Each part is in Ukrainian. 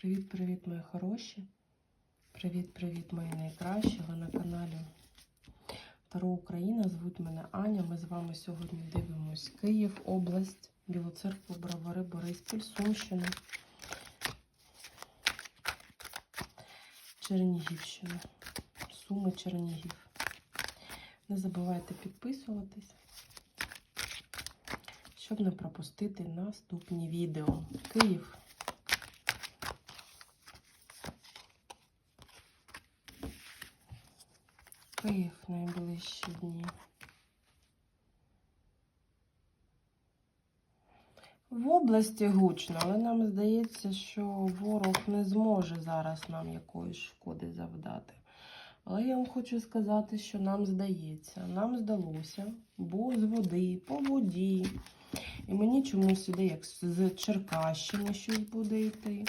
Привіт-привіт, мої хороші. Привіт-привіт, мої найкращі. Ви на каналі Таро Україна. Звуть мене Аня. Ми з вами сьогодні дивимось Київ, область, Білу церкву, Бровари, Бориспіль, Сумщина, Чернігівщина, Суми, Чернігів. Не забувайте підписуватись, щоб не пропустити наступні відео. Київ. Київ найближчі дні. В області гучно, але нам здається, що ворог не зможе зараз нам якоїсь шкоди завдати. Але я вам хочу сказати, що нам здається, нам здалося, бо з води, по воді. І мені чомусь іде, як з Черкащини щось буде йти.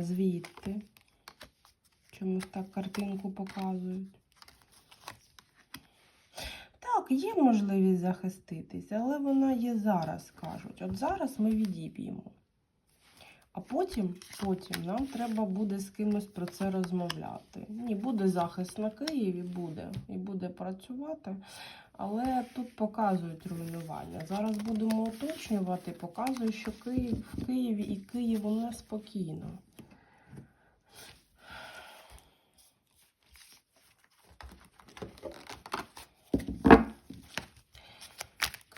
Звідти. Чомусь так картинку показують. Так, є можливість захиститися, але вона є зараз, кажуть. От зараз ми відіб'ємо. А потім, потім нам треба буде з кимось про це розмовляти. Ні, буде захист на Києві, буде і буде працювати. Але тут показують руйнування. Зараз будемо уточнювати, показують, що Київ в Києві і Києву неспокійно.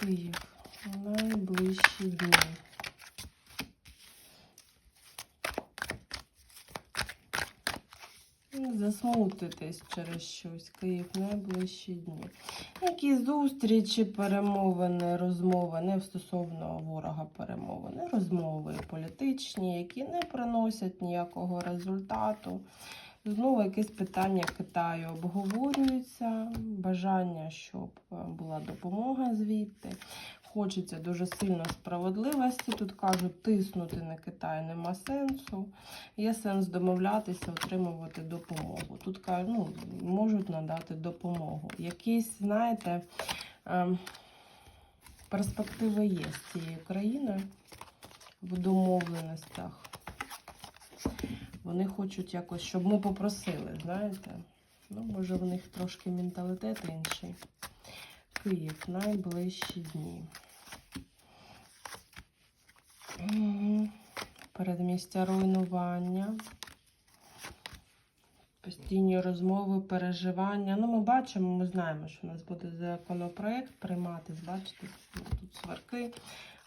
Київ найближчі дні. Засмутитись через щось. Київ найближчі дні. Які зустрічі, перемовини, розмови, не стосовно ворога перемовини, розмови політичні, які не приносять ніякого результату. Знову якесь питання Китаю обговорюється, бажання, щоб е, була допомога звідти. Хочеться дуже сильно справедливості. Тут кажуть, тиснути на Китай нема сенсу. Є сенс домовлятися, отримувати допомогу. Тут кажуть, ну, можуть надати допомогу. Якісь, знаєте, ем, перспективи є з цією країною в домовленостях. Вони хочуть якось, щоб ми попросили, знаєте? Ну, може, в них трошки менталітет інший. Київ найближчі дні. Передмістя руйнування. Постійні розмови, переживання. Ну, ми бачимо, ми знаємо, що у нас буде законопроект прийматись. Бачите, тут сварки,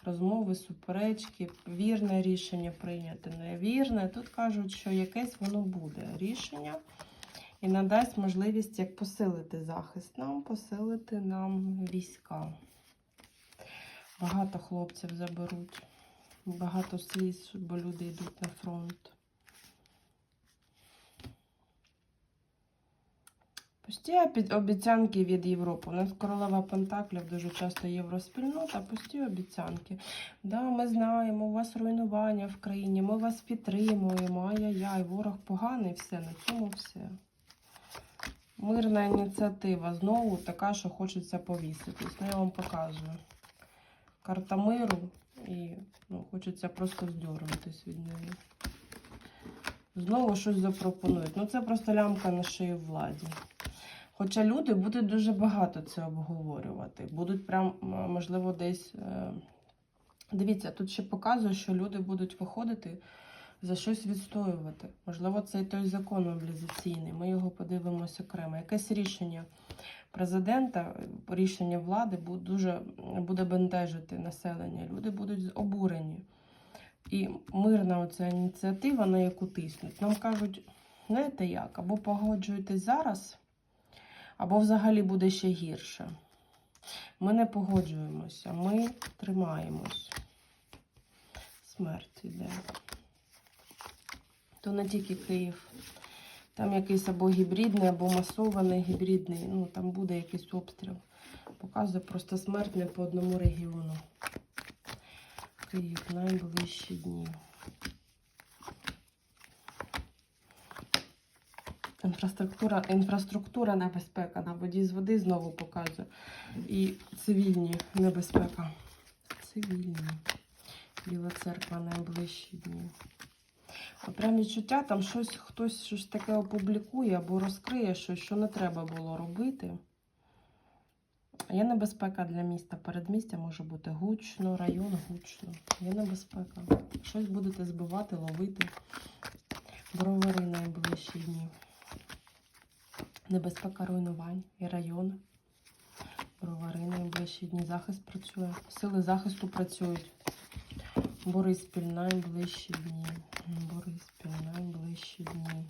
розмови, суперечки, вірне рішення прийняти, невірне. Тут кажуть, що якесь воно буде рішення і надасть можливість як посилити захист нам, посилити нам війська. Багато хлопців заберуть, багато сліз, бо люди йдуть на фронт. Пусті обіцянки від Європи. У нас королева Пентаклів дуже часто євроспільнота, пусті обіцянки. Да, ми знаємо, у вас руйнування в країні, ми вас підтримуємо. Ай-яй-яй, ворог поганий, все, на цьому все. Мирна ініціатива знову така, що хочеться повіситись. Ну, я вам показую. Карта миру і ну, хочеться просто здьорнутись від неї. Знову щось запропонують. Ну, це просто лямка на шию владі. Хоча люди будуть дуже багато це обговорювати. Будуть прям, можливо, десь. е, Дивіться, тут ще показує, що люди будуть виходити за щось відстоювати. Можливо, це і той закон мобілізаційний. Ми його подивимося окремо. Якесь рішення президента, рішення влади буде дуже буде бентежити населення. Люди будуть обурені. І мирна оця ініціатива, на яку тиснуть, нам кажуть, знаєте як, або погоджуйтесь зараз, або взагалі буде ще гірше. Ми не погоджуємося, ми тримаємось. Смерть іде. То не тільки Київ. Там якийсь або гібридний, або масований гібридний. Ну, там буде якийсь обстріл. Показує просто смерть не по одному регіону. Київ найближчі дні. Інфраструктура, інфраструктура небезпека на воді з води знову показує. І цивільні небезпека. Цивільні. Біла церква найближчі дні. Прям відчуття, там щось хтось щось таке опублікує або розкриє щось, що не треба було робити. Є небезпека для міста. Передмістя може бути гучно, район гучно. Є небезпека. Щось будете збивати, ловити. Бровари найближчі дні. Небезпека руйнувань і район. Бровари найближчі дні. Захист працює. Сили захисту працюють. Бориспіль найближчі дні. Бориспіль найближчі дні.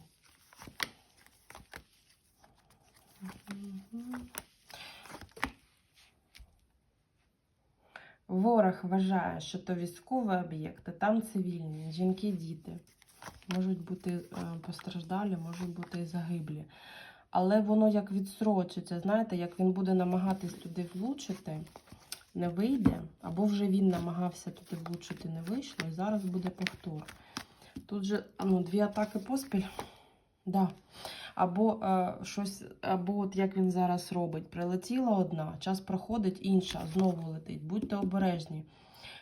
Ворог вважає, що то військові об'єкти, там цивільні, жінки, діти. Можуть бути е, постраждалі, можуть бути і загиблі. Але воно як відсрочиться, знаєте, як він буде намагатись туди влучити, не вийде, або вже він намагався туди влучити, не вийшло, і зараз буде повтор. Тут же ну, дві атаки поспіль. Да. Або е, щось, або от як він зараз робить. Прилетіла одна, час проходить, інша знову летить. Будьте обережні.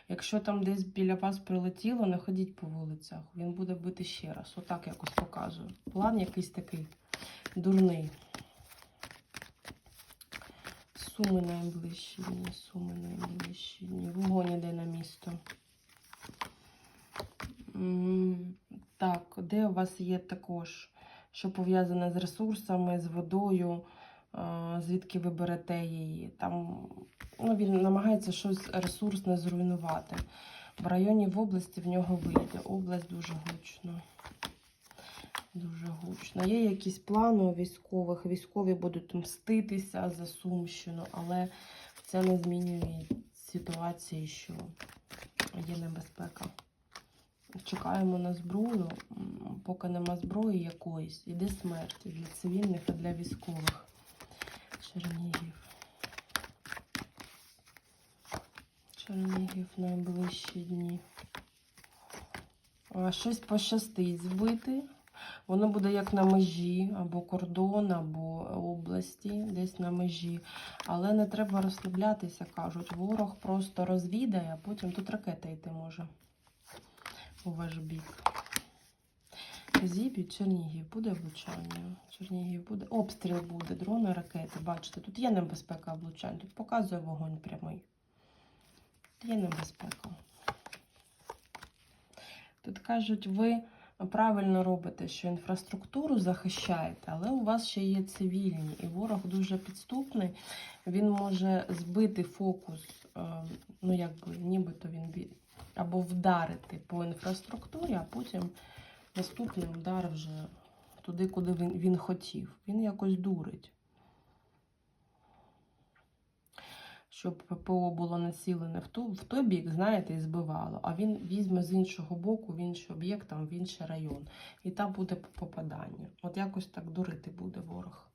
Якщо там десь біля вас прилетіло, не ходіть по вулицях. Він буде бити ще раз. Отак якось показую. План якийсь такий дурний. Суми найближчі дні, суми найближчі дні. Вогонь іде на місто. Так, де у вас є також, що пов'язане з ресурсами, з водою, звідки ви берете її? Там ну, він намагається щось ресурсне зруйнувати. В районі в області в нього вийде. Область дуже гучно. Дуже гучно. Є якісь плани у військових. Військові будуть мститися за Сумщину, але це не змінює ситуації, що є небезпека. Чекаємо на зброю, поки нема зброї якоїсь, іде смерть для цивільних і для військових. Чернігів. Чернігів найближчі дні. А, Щось пощастить збити. Воно буде як на межі, або кордон, або області, десь на межі. Але не треба розслаблятися, кажуть. Ворог просто розвідає, а потім тут ракета йти може у ваш бік. Зібі, Чернігів буде влучання. Чернігів буде. Обстріл буде, дрони, ракети. Бачите, тут є небезпека влучань. Тут показує вогонь прямий. Тут є небезпека. Тут кажуть, ви правильно робите, що інфраструктуру захищаєте, але у вас ще є цивільні, і ворог дуже підступний. Він може збити фокус, е, ну якби нібито він або вдарити по інфраструктурі, а потім наступний удар вже туди, куди він, він хотів. Він якось дурить. Щоб ППО було націлене в, ту, в той бік, знаєте, і збивало. А він візьме з іншого боку, в інший об'єкт, в інший район. І там буде попадання. От якось так дурити буде ворог.